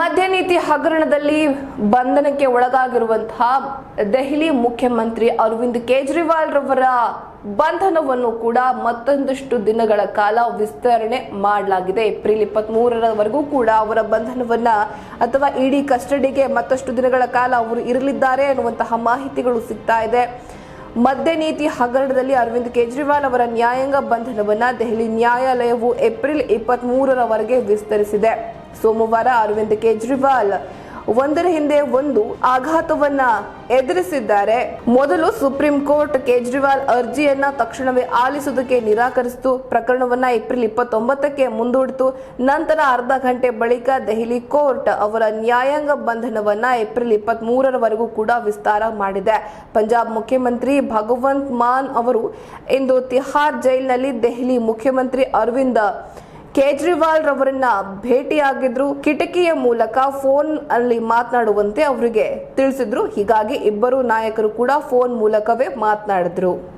ಮದ್ಯನೀತಿ ಹಗರಣದಲ್ಲಿ ಬಂಧನಕ್ಕೆ ಒಳಗಾಗಿರುವಂತಹ ದೆಹಲಿ ಮುಖ್ಯಮಂತ್ರಿ ಅರವಿಂದ್ ಕೇಜ್ರಿವಾಲ್ ರವರ ಬಂಧನವನ್ನು ಕೂಡ ಮತ್ತೊಂದಷ್ಟು ದಿನಗಳ ಕಾಲ ವಿಸ್ತರಣೆ ಮಾಡಲಾಗಿದೆ. ಏಪ್ರಿಲ್ ಇಪ್ಪತ್ತ್ ಮೂರರವರೆಗೂ ಕೂಡ ಅವರ ಬಂಧನವನ್ನ ಅಥವಾ ಇಡಿ ಕಸ್ಟಡಿಗೆ ಮತ್ತಷ್ಟು ದಿನಗಳ ಕಾಲ ಅವರು ಇರಲಿದ್ದಾರೆ ಅನ್ನುವಂತಹ ಮಾಹಿತಿಗಳು ಸಿಗ್ತಾ ಇದೆ. ಮದ್ಯ ನೀತಿ ಹಗರಣದಲ್ಲಿ ಅರವಿಂದ್ ಕೇಜ್ರಿವಾಲ್ ಅವರ ನ್ಯಾಯಾಂಗ ಬಂಧನವನ್ನ ದೆಹಲಿ ನ್ಯಾಯಾಲಯವು ಏಪ್ರಿಲ್ ಇಪ್ಪತ್ತ್ ಮೂರರವರೆಗೆ ವಿಸ್ತರಿಸಿದೆ. ಸೋಮವಾರ ಅರವಿಂದ್ ಕೇಜ್ರಿವಾಲ್ ಒಂದರ ಹಿಂದೆ ಒಂದು ಆಘಾತವನ್ನ ಎದುರಿಸಿದ್ದಾರೆ. ಮೊದಲು ಸುಪ್ರೀಂ ಕೋರ್ಟ್ ಕೇಜ್ರಿವಾಲ್ ಅರ್ಜಿಯನ್ನ ತಕ್ಷಣವೇ ಆಲಿಸುವುದಕ್ಕೆ ನಿರಾಕರಿಸಿತು. ಪ್ರಕರಣವನ್ನ ಏಪ್ರಿಲ್ ಇಪ್ಪತ್ತೊಂಬತ್ತಕ್ಕೆ ಮುಂದೂಡಿತು. ನಂತರ ಅರ್ಧ ಗಂಟೆ ಬಳಿಕ ದೆಹಲಿ ಕೋರ್ಟ್ ಅವರ ನ್ಯಾಯಾಂಗ ಬಂಧನವನ್ನ ಏಪ್ರಿಲ್ ಇಪ್ಪತ್ತ್ ಮೂರರವರೆಗೂ ಕೂಡ ವಿಸ್ತಾರ ಮಾಡಿದೆ. ಪಂಜಾಬ್ ಮುಖ್ಯಮಂತ್ರಿ ಭಗವಂತ್ ಮಾನ್ ಅವರು ಇಂದು ತಿಹಾರ್ ಜೈಲಿನಲ್ಲಿ ದೆಹಲಿ ಮುಖ್ಯಮಂತ್ರಿ ಅರವಿಂದ್ ಕೇಜ್ರಿವಾಲ್ ರವರನ್ನ ಭೇಟಿಯಾಗಿದ್ರು. ಕಿಟಕಿಯ ಮೂಲಕ ಫೋನ್ ಅಲ್ಲಿ ಮಾತನಾಡುವಂತೆ ಅವರಿಗೆ ತಿಳಿಸಿದ್ರು. ಹೀಗಾಗಿ ಇಬ್ಬರು ನಾಯಕರು ಕೂಡ ಫೋನ್ ಮೂಲಕವೇ ಮಾತನಾಡಿದ್ರು.